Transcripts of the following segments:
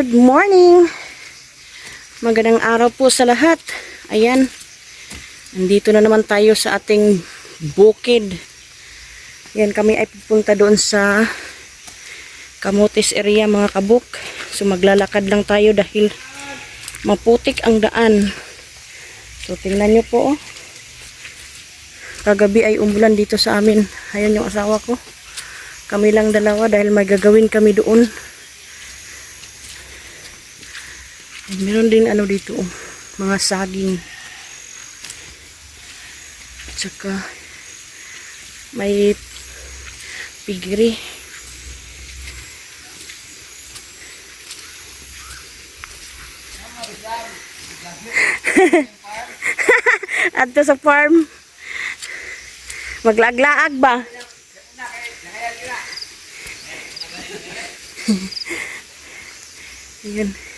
good morning! Magandang araw po sa lahat. Ayan, nandito na naman tayo sa ating bukid. Ayan, kami ay pupunta doon sa Kamotes area mga kabuk. So maglalakad lang tayo dahil maputik ang daan. So tingnan nyo po oh. Kagabi ay umulan dito sa amin. Ayan yung asawa ko. Kami lang dalawa dahil may gagawin kami doon. At meron din ano dito, mga saging. At saka may pigiri. Adto sa farm. Maglaag-laag ba? Ayan.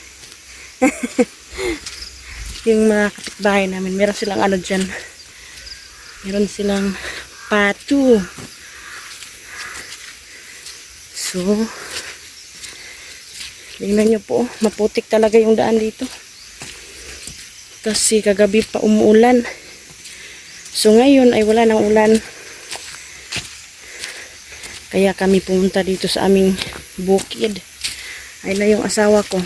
yung mga kapitbahay namin, meron silang ano dyan. Meron silang patu. So, tingnan nyo po, maputik talaga yung daan dito. Kasi kagabi pa umuulan. So, ngayon ay wala ng ulan. Kaya kami pumunta dito sa aming bukid. Ay na yung asawa ko.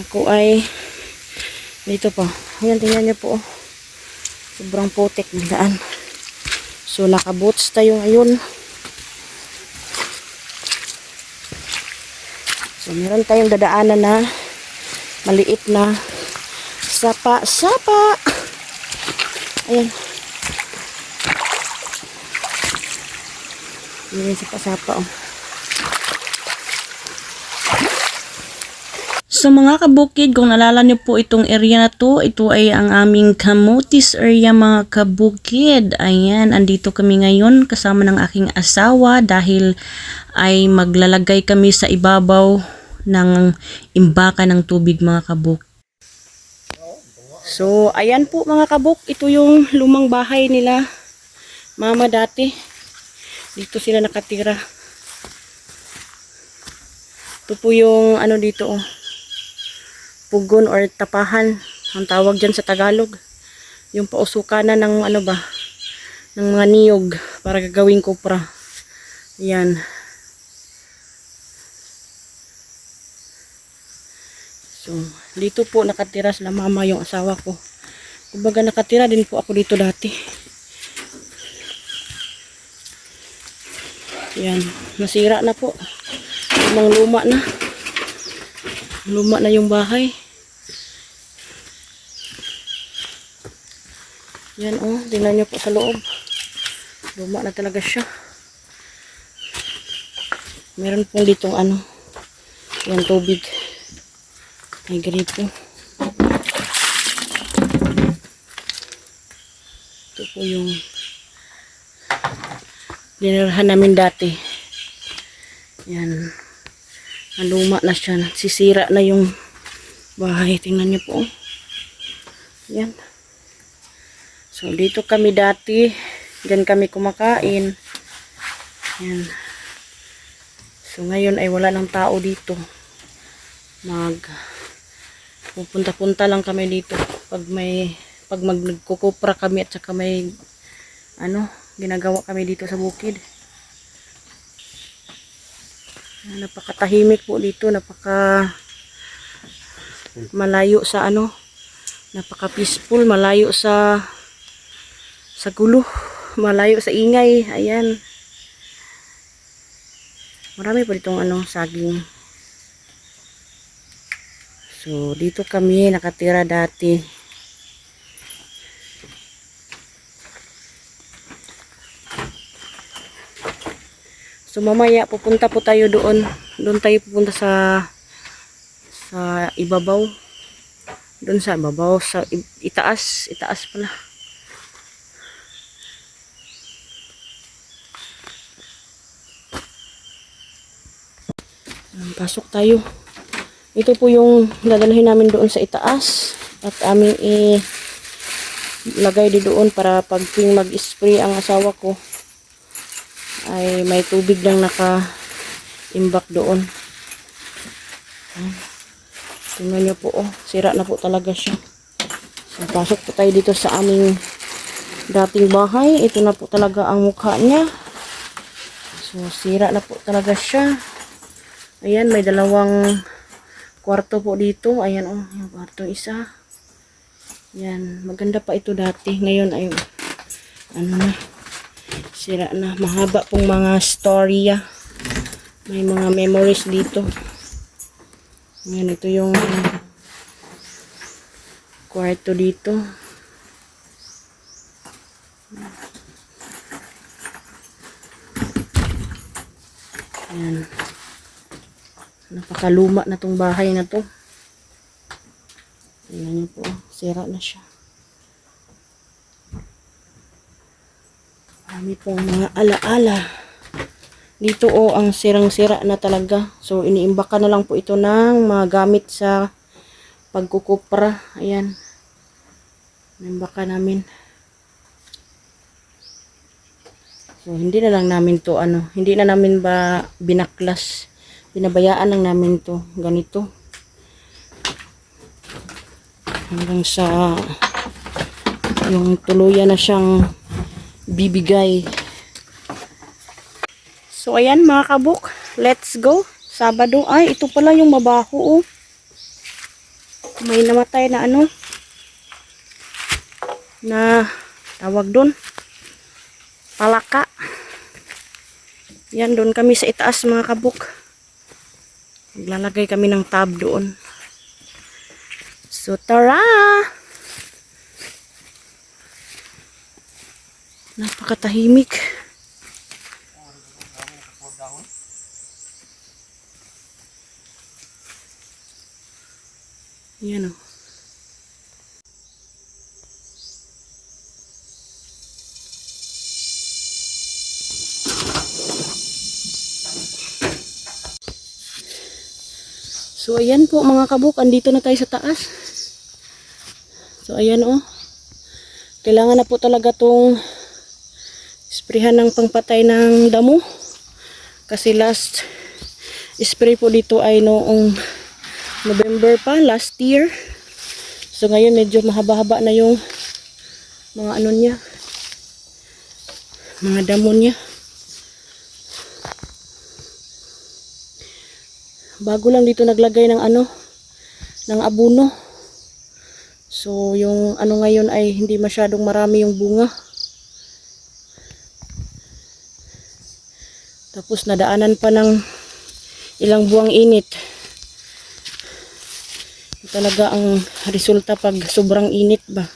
Ako ay dito po. Ayan, tingnan niyo po. Sobrang putik ng daan. So, nakaboots tayo ngayon. So, meron tayong dadaanan na maliit na sapa. Sapa! Ayan. Ayan, sapa-sapa oh. So mga kabukid, kung nalala niyo po itong area na to, ito ay ang aming Camotes area mga kabukid. Ayan, andito kami ngayon kasama ng aking asawa dahil ay maglalagay kami sa ibabaw ng imbaka ng tubig mga kabuk. So, ayan po mga kabuk, ito yung lumang bahay nila. Mama dati. Dito sila nakatira. Ito po yung ano dito oh pugon or tapahan ang tawag dyan sa Tagalog. Yung pausukanan ng ano ba ng mga niyog para gagawing kupra. Yan. So dito po nakatira sila mama yung asawa ko. Kumbaga nakatira din po ako dito dati. Yan nasira na po. Lumang luma na. Luma na yung bahay Yan oh, tingnan nyo po sa loob. Luma na talaga siya. Meron pong ditong ano, yan tubig. May gripo. Ito po yung dinirahan namin dati. Yan. Naluma na siya. Sisira na yung bahay. Tingnan niyo po. oh. Yan. So, dito kami dati. Diyan kami kumakain. Yan. So, ngayon ay wala ng tao dito. Mag pupunta-punta lang kami dito. Pag may pag magkukupra kami at saka may ano, ginagawa kami dito sa bukid. Napakatahimik po dito. Napaka malayo sa ano. Napaka peaceful. Malayo sa sa gulo, malayo sa ingay. Ayan. Marami pa ditong ano, saging. So, dito kami nakatira dati. So, mamaya pupunta po tayo doon. Doon tayo pupunta sa sa ibabaw. Doon sa ibabaw, sa itaas, itaas pala. Pasok tayo. Ito po yung dadalhin namin doon sa itaas. At aming i lagay di doon para pag mag-spray ang asawa ko ay may tubig lang naka imbak doon. Tingnan niyo po, oh. Sira na po talaga siya. So, pasok po tayo dito sa aming dating bahay. Ito na po talaga ang mukha niya. So, sira na po talaga siya. Ayan, may dalawang kwarto po dito. Ayan, oh, yung kwarto isa. Yan, maganda pa ito dati. Ngayon ay, ano na, sira na. Mahaba pong mga storya. May mga memories dito. Yan, ito yung kwarto dito. Yan. Napakaluma na tong bahay na to. Niyo po, sira na siya. Marami pong mga alaala. Dito o ang sirang-sira na talaga. So iniimbaka na lang po ito ng mga gamit sa pagkukupra. Ayan. Iniimbaka namin. So hindi na lang namin to ano, hindi na namin ba binaklas. Binabayaan lang namin to ganito. Hanggang sa yung tuluyan na siyang bibigay. So, ayan mga kabuk. Let's go. Sabado. Ay, ito pala yung mabaho oh. May namatay na ano. Na tawag doon. Palaka. Yan, doon kami sa itaas mga kabuk. Maglalagay kami ng tab doon. So, tara! Napakatahimik. Yan o. So, ayan po mga kabuk. Andito na tayo sa taas. So, ayan o. Kailangan na po talaga tong sprayhan ng pangpatay ng damo. Kasi last spray po dito ay noong November pa, last year. So ngayon medyo mahaba-haba na yung mga ano niya. Mga damo niya. Bago lang dito naglagay ng ano, ng abuno. So yung ano ngayon ay hindi masyadong marami yung bunga. Tapos nadaanan pa ng ilang buwang init. Talaga ang resulta pag sobrang init ba.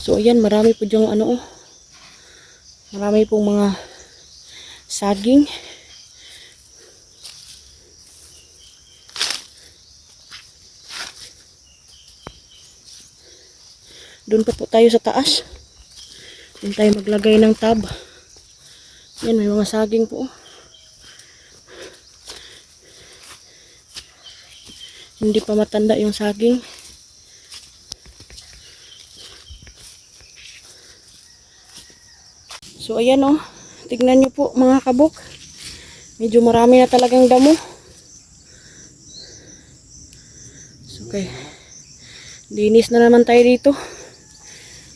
So ayan, marami po diyang ano oh. Marami pong mga saging. Doon pa po tayo sa taas. Doon tayo maglagay ng tab. Yan, may mga saging po. Hindi pa matanda yung saging. So, ayan o. Tignan nyo po mga kabok. Medyo marami na talagang damo. So, okay. Linis na naman tayo dito.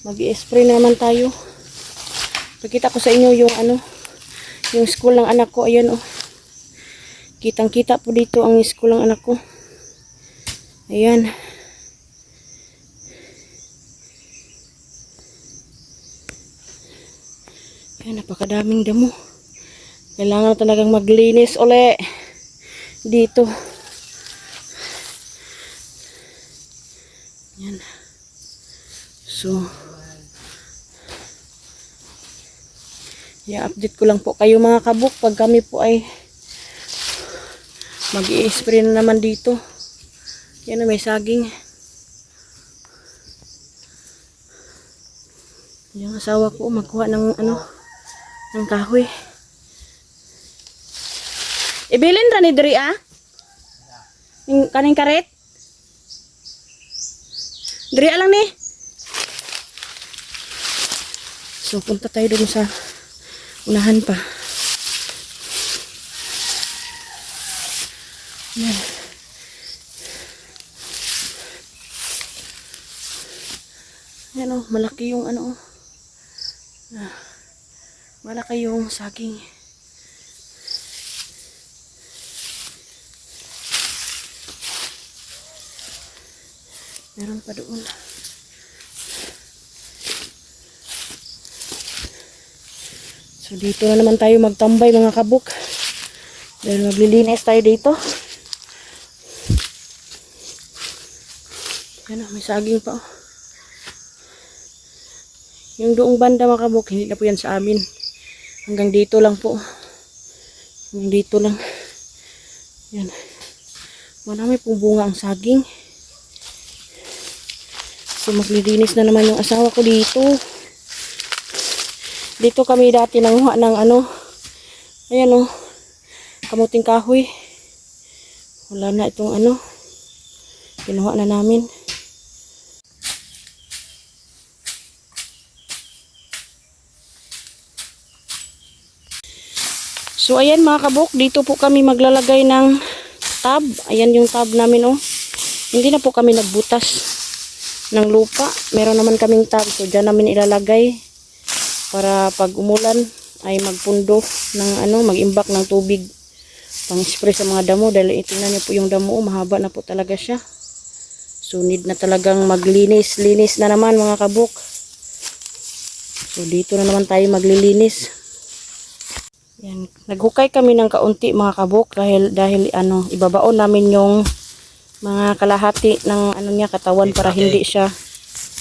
Mag-i-spray na naman tayo. Pakita ko sa inyo yung ano, yung school ng anak ko. Ayan oh. Kitang kita po dito ang school ng anak ko. Ayan. Ayan, napakadaming damo. Kailangan talagang maglinis uli dito. Ayan. So, i-update ko lang po kayo mga kabuk pag kami po ay mag spray na naman dito. Yan may saging. Yung asawa ko magkuha ng ano ng kahoy. Ibilin ra ni diri ah. Ning kaning karet. Diri lang ni. So punta tayo dun sa unahan pa. Yan. Yan oh, malaki yung ano oh. Ah, malaki yung saging. Meron pa doon. So dito na naman tayo magtambay mga kabuk. Dahil maglilinis tayo dito. Yan oh, may saging pa oh. Yung doong banda mga kabuk, hindi na po yan sa amin. Hanggang dito lang po. Hanggang dito lang. Yan. Marami pong bunga ang saging. So maglilinis na naman yung asawa ko dito. Dito kami dati nanguha ng ano. Ayan o. Kamuting kahoy. Wala na itong ano. Kinuha na namin. So ayan mga kabuk, dito po kami maglalagay ng tab. Ayan yung tab namin oh. Hindi na po kami nagbutas ng lupa. Meron naman kaming tab. So dyan namin ilalagay para pag umulan ay magpundo ng ano, mag-imbak ng tubig pang spray sa mga damo dahil itingnan niyo po yung damo, oh, mahaba na po talaga siya. So need na talagang maglinis, linis na naman mga kabuk. So dito na naman tayo maglilinis. Yan, naghukay kami ng kaunti mga kabuk dahil dahil ano, ibabaon namin yung mga kalahati ng ano niya katawan para hindi siya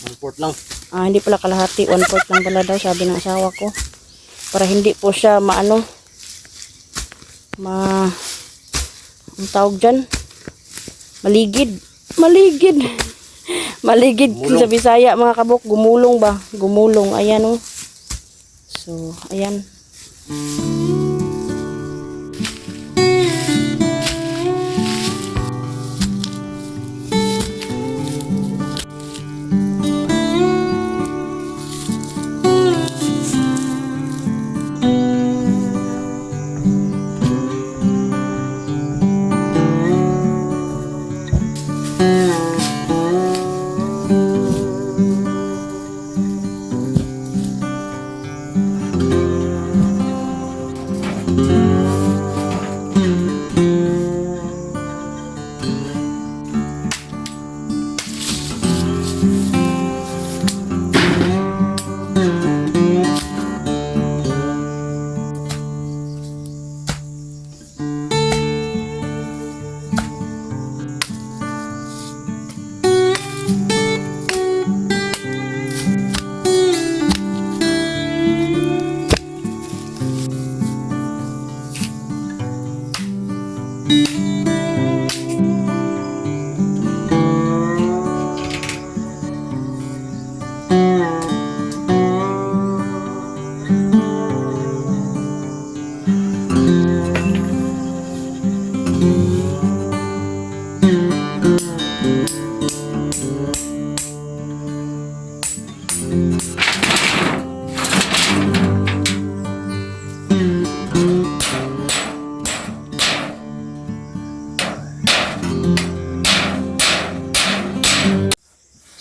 Report lang. Ah, hindi pala kalahati, one fourth lang pala daw sabi ng asawa ko. Para hindi po siya maano ma ang tawag dyan? Maligid. Maligid. Maligid Gumulong. sa Bisaya mga kabok. Gumulong ba? Gumulong. Ayan oh. So ayan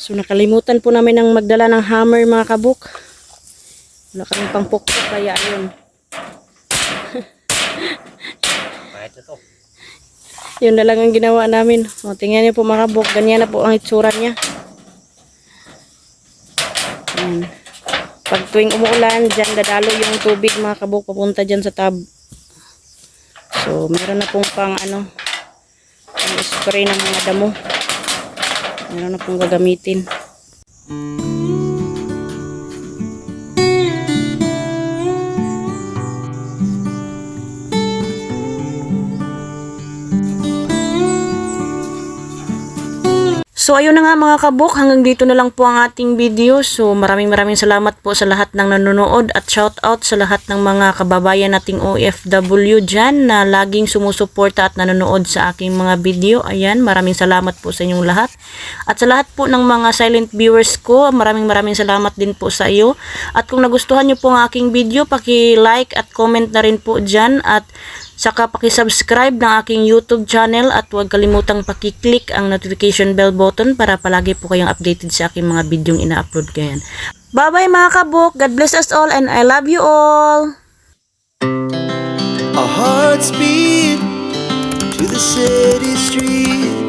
So nakalimutan po namin ng magdala ng hammer mga kabuk. Wala kami pang pukpok kaya ayun. Yun na lang ang ginawa namin. O, tingnan niyo po mga kabuk. Ganyan na po ang itsura niya. Ayan. Pag tuwing umuulan, dyan dadalo yung tubig mga kabuk papunta dyan sa tab. So, meron na pong pang ano, pang spray ng mga damo. Meron na pong gagamitin. So ayun na nga mga kabuk, hanggang dito na lang po ang ating video. So maraming maraming salamat po sa lahat ng nanonood at shout out sa lahat ng mga kababayan nating OFW dyan na laging sumusuporta at nanonood sa aking mga video. Ayan, maraming salamat po sa inyong lahat. At sa lahat po ng mga silent viewers ko, maraming maraming salamat din po sa iyo. At kung nagustuhan nyo po ang aking video, paki-like at comment na rin po dyan at Saka pakisubscribe ng aking YouTube channel at huwag kalimutang pakiclick ang notification bell button para palagi po kayong updated sa aking mga bidyong ina-upload ngayon. Bye-bye mga kabuk! God bless us all and I love you all! Our hearts beat to the city streets.